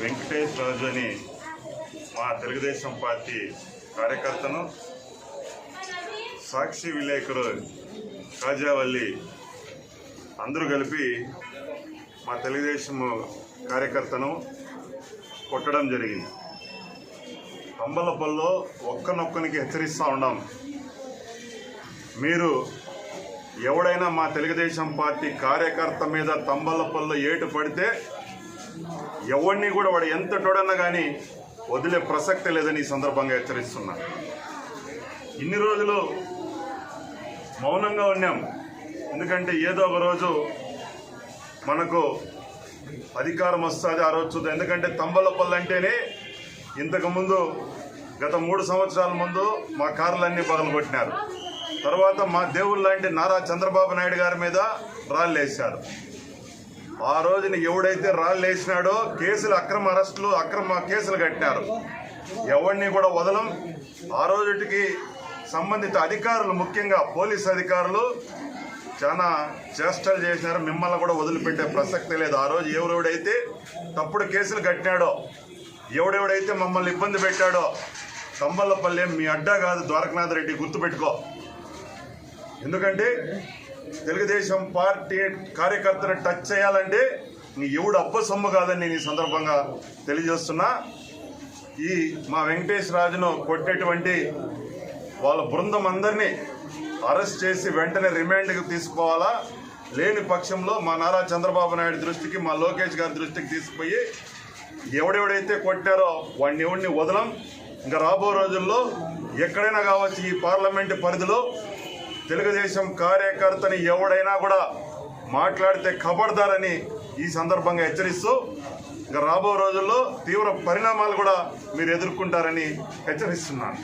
వెంకటేష్ రాజు అని మా తెలుగుదేశం పార్టీ కార్యకర్తను సాక్షి విలేకరు కాజావల్లి అందరూ కలిపి మా తెలుగుదేశం కార్యకర్తను కొట్టడం జరిగింది. కంబలపల్లో ఒక్కనొక్కనికి హెచ్చరిస్తూ ఉన్నాం. మీరు ఎవడైనా మా తెలుగుదేశం పార్టీ కార్యకర్త మీద తంబలపల్లో ఏటు పడితే ఎవరిని కూడా వాడు ఎంత టోడన్నా కానీ వదిలే ప్రసక్తి లేదని ఈ సందర్భంగా హెచ్చరిస్తున్నా. ఇన్ని రోజులు మౌనంగా ఉన్నాం. ఎందుకంటే ఏదో ఒక రోజు మనకు అధికారం వస్తుంది ఆ రోజు చూద్దాం. ఎందుకంటే తంబలపల్లి అంటేనే ఇంతకుముందు గత మూడు సంవత్సరాల ముందు మా కార్లన్నీ పగలగొట్టినారు. తర్వాత మా దేవుళ్ళు లాంటి నారా చంద్రబాబు నాయుడు గారి మీద రాళ్ళు వేశారు. ఆ రోజున ఎవడైతే రాళ్ళు వేసినాడో కేసులు అక్రమ అరెస్టులు అక్రమ కేసులు కట్టినారు. ఎవరిని కూడా వదలం. ఆ రోజుటికి సంబంధిత అధికారులు ముఖ్యంగా పోలీస్ అధికారులు చాలా చేష్టలు చేసినారు. మిమ్మల్ని కూడా వదిలిపెట్టే ప్రసక్తి లేదు. ఆ రోజు ఎవరెవడైతే తప్పుడు కేసులు కట్టినాడో ఎవడెవడైతే మమ్మల్ని ఇబ్బంది పెట్టాడో కంబల్లపల్లె మీ అడ్డా కాదు ద్వారకనాథ్ రెడ్డి గుర్తుపెట్టుకో. ఎందుకంటే తెలుగుదేశం పార్టీ కార్యకర్తను టచ్ చేయాలంటే నీ ఎవడు అప్పసొమ్ము కాదని నేను ఈ సందర్భంగా తెలియజేస్తున్నా. ఈ మా వెంకటేష్ రాజును కొట్టేటువంటి వాళ్ళ బృందం అందరినీ అరెస్ట్ చేసి వెంటనే రిమాండ్కి తీసుకోవాలా? లేని పక్షంలో మా నారా చంద్రబాబు నాయుడు దృష్టికి మా లోకేష్ గారి దృష్టికి తీసుకుపోయి ఎవడెవడైతే కొట్టారో వాడిని ఎవడిని వదలం? ఇంకా రాబో రోజుల్లో ఎక్కడైనా కావచ్చు ఈ పార్లమెంటు పరిధిలో తెలుగుదేశం కార్యకర్తని ఎవడైనా కూడా మాట్లాడితే కబడతారని ఈ సందర్భంగా హెచ్చరిస్తూ ఇంకా రాబో రోజుల్లో తీవ్ర పరిణామాలు కూడా మీరు ఎదుర్కొంటారని హెచ్చరిస్తున్నాను.